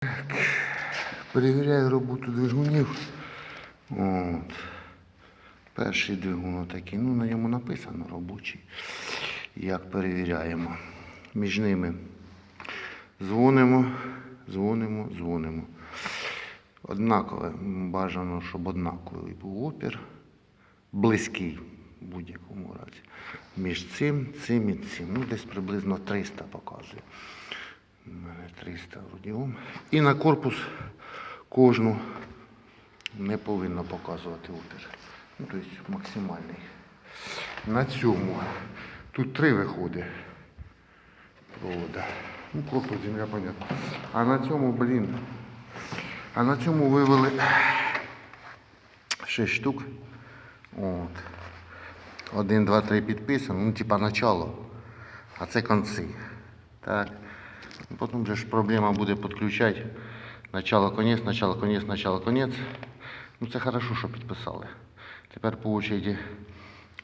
Так. Перевіряю роботу двигунів. От. Перший двигун такий. Ну, на ньому написано робочий. Як перевіряємо. Між ними дзвонимо, дзвонимо, дзвонимо. Однакове. Бажано, щоб однаковий був опір. Близький в будь-якому разі. Між цим, цим і цим. Ну, десь приблизно 300 показує. У мене 300 родіум. І на корпус кожну не повинно показувати опір. Ну, тобто максимальний. На цьому тут три виходи провода. Ну, корпус земля, понятно. А на цьому, блін, а на цьому вивели 6 штук. От. Один, два, три підписано, ну, типа начало, а це конці. Так. Потім же проблема буде підключати начало, конець, начало, конець, начало, конець. Ну це хорошо, що підписали. Тепер по очереді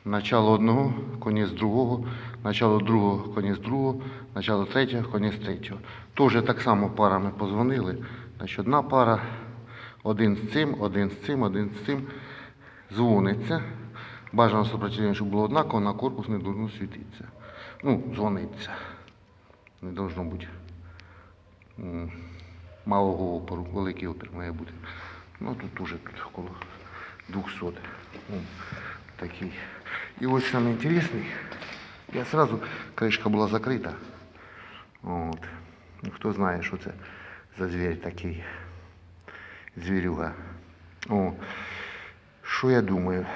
начало одного, конець другого, начало другого, конець другого, начало третього, конець третього. Тоже так само парами позвонили. Значить, одна пара, один з цим, один з цим, один з цим. Дзвониться. Бажано сопротивлення, щоб було однаково, на корпус не должно світитися. Ну, дзвониться. Не должно бути малого опору, великий опір має бути. Ну тут уже тут около 200. Ну, такий. І ось саме інтересний. Я сразу, кришка була закрита. От. Ну, хто знає, що це за звір такий. Звірюга. О, що я думаю?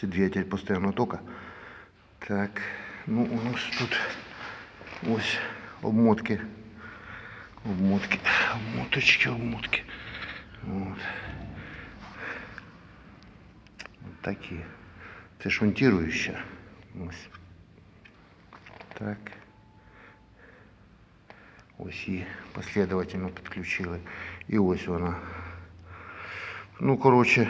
Це двигатель постійного тока. Так, ну у нас тут ось обмотки. Обмотки, обмоточки, обмотки. От. От такі. Це шунтируюча. Ось. Так. Ось її послідовательно підключили. І ось вона. Ну, коротше,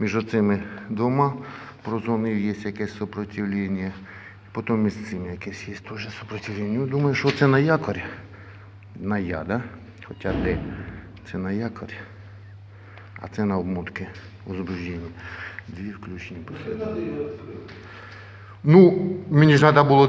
Між цими двома прозонів є якесь сопротивлення. Потім між цим якесь є теж сопротивлення. Ну, думаю, що це на якорь. На я, да? Хоча де? Це на якорь. А це на обмотки возбуждення. Дві включені послідовно. Ну, мені ж треба було